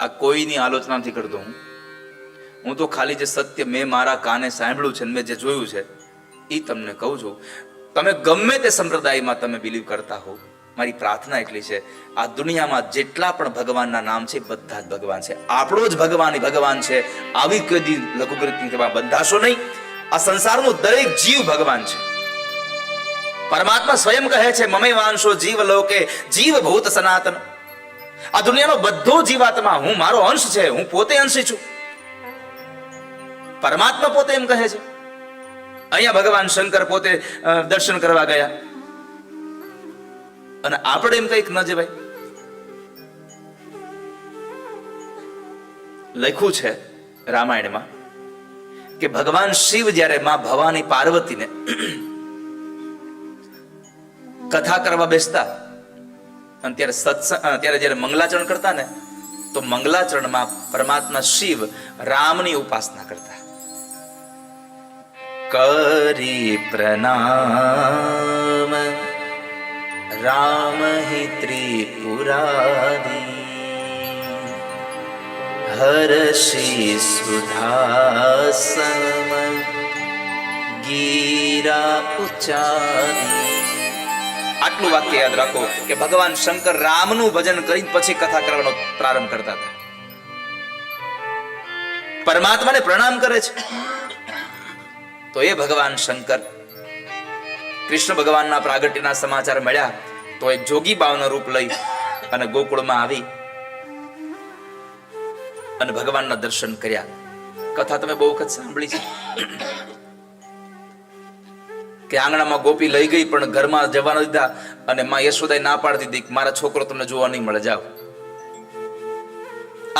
આ કોઈની આલોચના નથી કરતો હું. હું તો ખાલી જે સત્ય મેં મારા કાને સાંભળ્યું છે મેં જે જોયું છે એ તમને કહું છું. તમે ગમે તે સંપ્રદાયમાં તમે બિલીવ કરતા હો મારી પ્રાર્થના એટલી છે, આ દુનિયામાં જેટલા પણ ભગવાનના નામ છે બધા જ ભગવાન છે. આપણો જ ભગવાન ભગવાન છે. આવી કદી લઘુકૃતિ બંધાશો નહીં. આ સંસારનો દરેક જીવ ભગવાન છે. પરમાત્મા સ્વયં કહે છે, મમે વાંશો જીવ લોકે જીવ ભૂત સનાતન. આ દુનિયાનો બધો જીવાતમાં હું, મારો અંશ છે, હું પોતે અંશી છું. પરમાત્મા પોતે એમ કહે છે. અહીંયા ભગવાન શંકર પોતે દર્શન કરવા ગયા. અને આપણે એમ કંઈક ન જવાય લખ્યું છે રામાયણમાં કે ભગવાન શિવ જ્યારે માં ભવાની પાર્વતીને કથા કરવા બેસતા અને ત્યારે સત્સંગ ત્યારે જ્યારે મંગલાચરણ કરતા ને, તો મંગલાચરણમાં પરમાત્મા શિવ રામની ઉપાસના કરતા. કરી પ્રણામ. રામ હિ ત્રિપુરારી. હર્ષિ સુધાસમ ગીરા ઉચારી આટલું વાક્ય યાદ રાખો કે ભગવાન શંકર રામનું ભજન કરીને પછી કથા કરવાનો પ્રારંભ કરતા હતા. પરમાત્માને પ્રણામ કરે છે. તો એ ભગવાન શંકર, કૃષ્ણ ભગવાનના પ્રાગટ્યના સમાચાર મળ્યા, તો એ જોગી બાવનું રૂપ લઈ અને ગોકુળમાં આવી અને ભગવાનના દર્શન કર્યા. કથા તમે બહુ વખત સાંભળી છે? કે આંગણામાં ગોપી લઈ ગઈ, પણ ઘરમાં જવા ન દીધા અને માં યશોદાએ ના પાડી દીધી કે મારા છોકરો તમને જોવા નહીં મળે, જાઓ.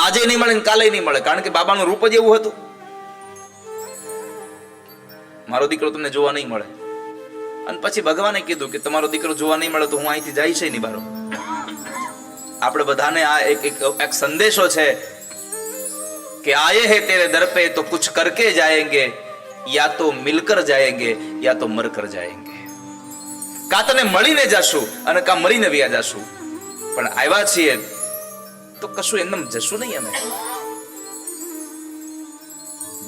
આજે નહીં મળે કાલે નહીં મળે, કારણ કે બાબાનું રૂપ જ એવું હતું. મારો દીકરો તમને જોવા નહીં મળે. અને પછી ભગવાને કીધું કે તમારો દીકરો જોવા નહીં મળે તો હું અહીંથી જઈશ નહીં બારો. આપણે બધાને આ એક એક સંદેશો છે કે આયે હે તેરે દર તો કુછ કરકે જાયેંગે યા તો મિલકર જાયેંગે યા તો મરકર જાયેંગે કા તને મળીને જાશું અને કા મરીને વ્યા જાશું પણ આવ્યા છીએ તો કશું એમને જશું નહીં અમે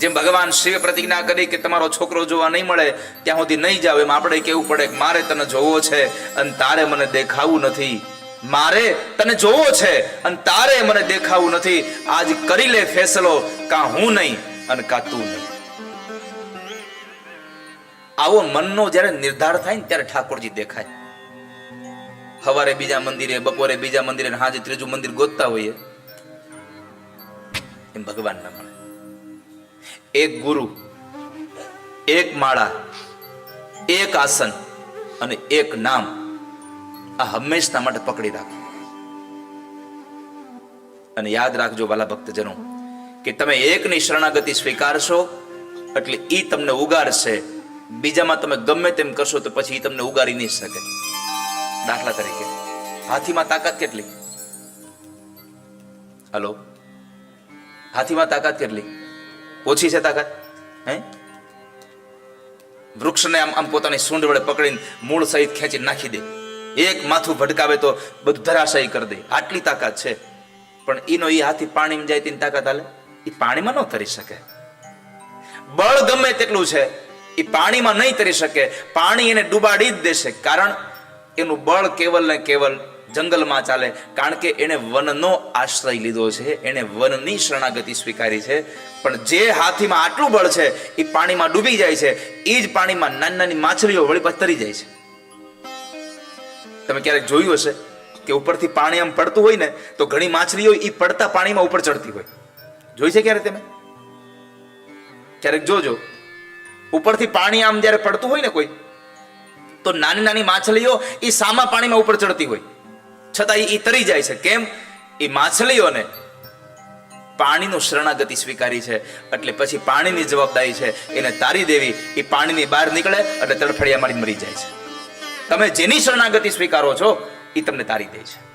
જેમ ભગવાન શિવે પ્રતિજ્ઞા કરી કે તમારો છોકરો જોવા નહીં મળે ત્યાં સુધી નહીં જાવ એમ આપણે કેવું પડે કે મારે તને જોવો છે અને તારે મને દેખાવું નથી મારે તને જોવો છે અને તારે મને દેખાવું નથી આજ કરી લે ફેસલો કા હું નહીં અને કા તું નહીં આવો મનનો જ્યારે નિર્ધાર થાય ને ત્યારે ઠાકોરજી દેખાય. સવારે બીજા મંદિરે, બપોરે બીજા મંદિરે હાજે ત્રીજું મંદિર ગોતતા હોઈએ. એમ ભગવાન ના મળે. એક ગુરુ, એક માળા, એક આસન અને એક નામ આ હંમેશના માટે પકડી રાખો. અને યાદ રાખજો વાલા ભક્તજનો, કે તમે એકની શરણાગતિ સ્વીકારશો એટલે ઈ તમને ઉગાડશે બીજામાં તમે ગમે તેમ કરશો તો પછી તમને ઉગારી નહીં શકે. દાખલા તરીકે. હાથીમાં તાકાત કેટલી? હલો? હાથીમાં તાકાત કેટલી? ઓછી છે તાકાત? હે? વૃક્ષને આમ આમ પોતાની સૂંઢ વડે પકડીને મૂળ સહિત ખેંચી નાખી દે. એક માથું ભટકાવે તો બધું ધરાશાયી કરી દે. આટલી તાકાત છે. પણ એનો એ હાથી પાણીમાં જાય તેની તાકાત હાલે? એ પાણીમાં ન તરી શકે. બળ ગમે તેટલું છે એ પાણીમાં નહીં તરી શકે. પાણી એને ડૂબાડી જ દેશે. કારણ એનું બળ કેવલ ને કેવલ જંગલમાં ચાલે. કારણ કે એણે વનનો આશ્રય લીધો છે. એણે વનની શરણાગતિ સ્વીકારી છે. પણ જે હાથીમાં આટલું બળ છે એ પાણીમાં ડૂબી જાય છે. એ જ પાણીમાં નાની નાની માછલીઓ વળી પાછી તરી જાય છે. તમે ક્યારેક જોયું હશે કે ઉપરથી પાણી આમ પડતું હોય ને, તો ઘણી માછલીઓ એ પડતા પાણીમાં ઉપર ચડતી હોય. જોઈ છે ક્યારે તમે? ક્યારેક જોજો. ઉપરથી પાણી આમ જ્યારે પડતું હોય ને કોઈ, તો નાની નાની માછલીઓ એ સામા પાણીમાં ઉપર ચડતી હોય. છતાં એ તરી જાય છે. કેમ? એ માછલીઓને પાણીનું શરણાગતિ સ્વીકારી છે, એટલે પછી પાણીની જવાબદારી છે. એને તારી દેવી એ પાણીની બહાર નીકળે એટલે તડફડિયા મારી મરી જાય છે. તમે જેની શરણાગતિ સ્વીકારો છો એ તમને તારી દે છે.